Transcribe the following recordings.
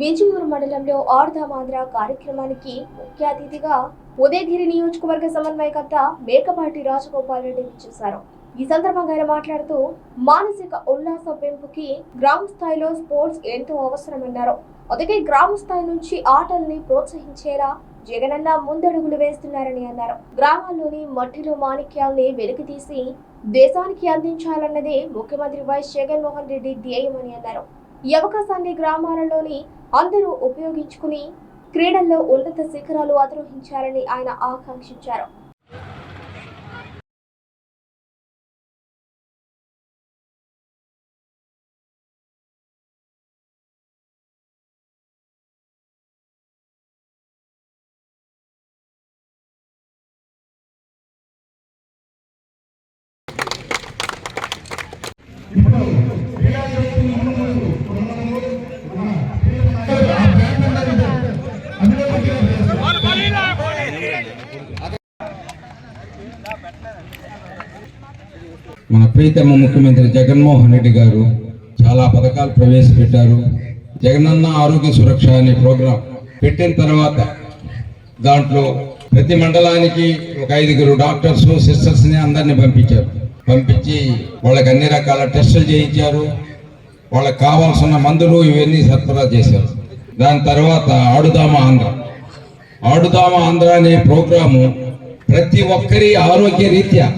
వింజమూరు మండలంలో ఆర్ధమాంధ్ర కార్యక్రమానికి ముఖ్య అతిథిగా ఉదయగిరి నియోజకవర్గ సమన్వయకర్త మేకపాటి రాజగోపాల్ రెడ్డి విచ్చేశారు. ఈ సందర్భంగా ఆయన మాట్లాడుతూ మానసిక ఉల్లాస పెంపుకి గ్రామ స్థాయిలో స్పోర్ట్స్ ఎంతో అవసరమన్నారు. అందుకే గ్రామ స్థాయి నుంచి ఆటల్ని ప్రోత్సహించేలా జగనన్న ముందడుగులు వేస్తున్నారని అన్నారు. గ్రామాల్లోని మట్టిలో మాణిక్యాల్ని వెలికితీసి దేశానికి అందించాలన్నదే ముఖ్యమంత్రి వైఎస్ జగన్మోహన్ రెడ్డి ధ్యేయమని అన్నారు. ఈ అవకాశాన్ని గ్రామాలలోని అందరూ ఉపయోగించుకుని క్రీడల్లో ఉన్నత శిఖరాలు అధిరోహించాలని ఆయన ఆకాంక్షించారు. మన ప్రీతమ ముఖ్యమంత్రి జగన్మోహన్ రెడ్డి గారు చాలా పథకాలు ప్రవేశపెట్టారు. జగనన్న ఆరోగ్య సురక్ష అనే ప్రోగ్రాం పెట్టిన తర్వాత దాంట్లో ప్రతి మండలానికి ఒక ఐదుగురు డాక్టర్స్ సిస్టర్స్ని అందరిని పంపించారు. పంపించి వాళ్ళకి అన్ని రకాల టెస్టులు చేయించారు. వాళ్ళకి కావాల్సిన మందులు ఇవన్నీ సరఫరా చేశారు. దాని తర్వాత ఆడుదామ ఆంధ్ర. ఆడుదామ ఆంధ్ర అనే ప్రోగ్రాము ప్రతి ఒక్కరి ఆరోగ్య రీత్యా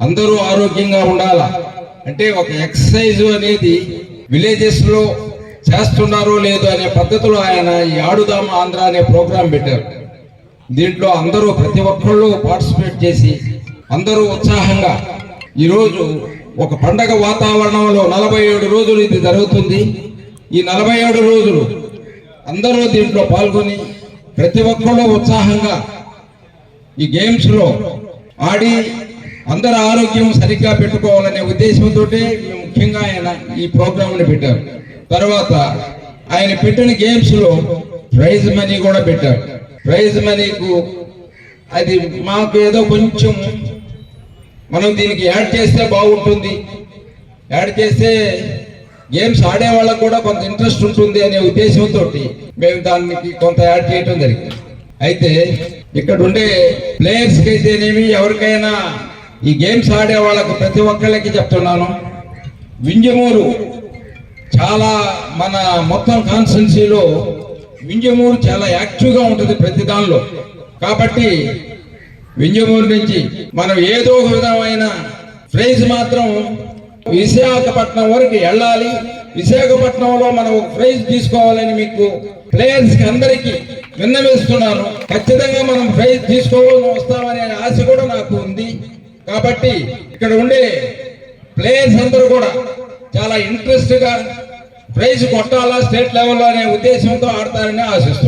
అందరూ ఆరోగ్యంగా ఉండాల? అంటే ఒక ఎక్సర్సైజ్ అనేది విలేజెస్లో చేస్తున్నారో లేదో అనే పద్ధతిలో ఆయన ఈ ఆడుదామ ఆంధ్ర అనే ప్రోగ్రాం పెట్టారు. దీంట్లో అందరూ ప్రతి ఒక్కళ్ళు పార్టిసిపేట్ చేసి అందరూ ఉత్సాహంగా ఈరోజు ఒక పండగ వాతావరణంలో నలభై ఏడు రోజులు ఇది జరుగుతుంది. ఈ నలభై ఏడు రోజులు అందరూ దీంట్లో పాల్గొని ప్రతి ఒక్కళ్ళు ఉత్సాహంగా ఈ గేమ్స్లో ఆడి అందరు ఆరోగ్యం సరిగ్గా పెట్టుకోవాలనే ఉద్దేశంతో ముఖ్యంగా ఆయన ఈ ప్రోగ్రామ్ని పెట్టారు తర్వాత ఆయన పెట్టిన గేమ్స్లో ప్రైజ్ మనీ కూడా పెట్టారు ప్రైజ్ మనీకు అది మాకు ఏదో కొంచెం మనం దీనికి యాడ్ చేస్తే బాగుంటుంది. యాడ్ చేస్తే గేమ్స్ ఆడే వాళ్ళకు కూడా కొంత ఇంట్రెస్ట్ ఉంటుంది అనే ఉద్దేశంతో మేము దానికి కొంత యాడ్ చేయడం జరిగింది. అయితే ఇక్కడ ఉండే ప్లేయర్స్కి అయితేనేమి ఎవరికైనా ఈ గేమ్స్ ఆడే వాళ్ళకు ప్రతి ఒక్కళ్ళకి చెప్తున్నాను. వింజమూరు చాలా మన మొత్తం కాన్స్టెన్సీలో వింజమూరు చాలా యాక్టివ్గా ఉంటుంది ప్రతి దానిలో. కాబట్టి వింజమూరు నుంచి మనం ఏదో ఒక విధమైన ప్రైజ్ మాత్రం విశాఖపట్నం వరకు వెళ్ళాలి. విశాఖపట్నంలో మనం ఒక ప్రైజ్ తీసుకోవాలని మీకు ప్లేయర్స్కి అందరికీ విన్నవిస్తున్నాను. ఖచ్చితంగా మనం ప్రైజ్ తీసుకోవాలని వస్తామనే ఆశ కూడా నాకు ఉంది. కాబట్టి ఇక్కడ ఉండే ప్లేయర్స్ అందరూ కూడా చాలా ఇంట్రెస్ట్గా ప్రైజ్ కొట్టాలా స్టేట్ లెవెల్లో అనే ఉద్దేశంతో ఆడతారని ఆశిస్తున్నాను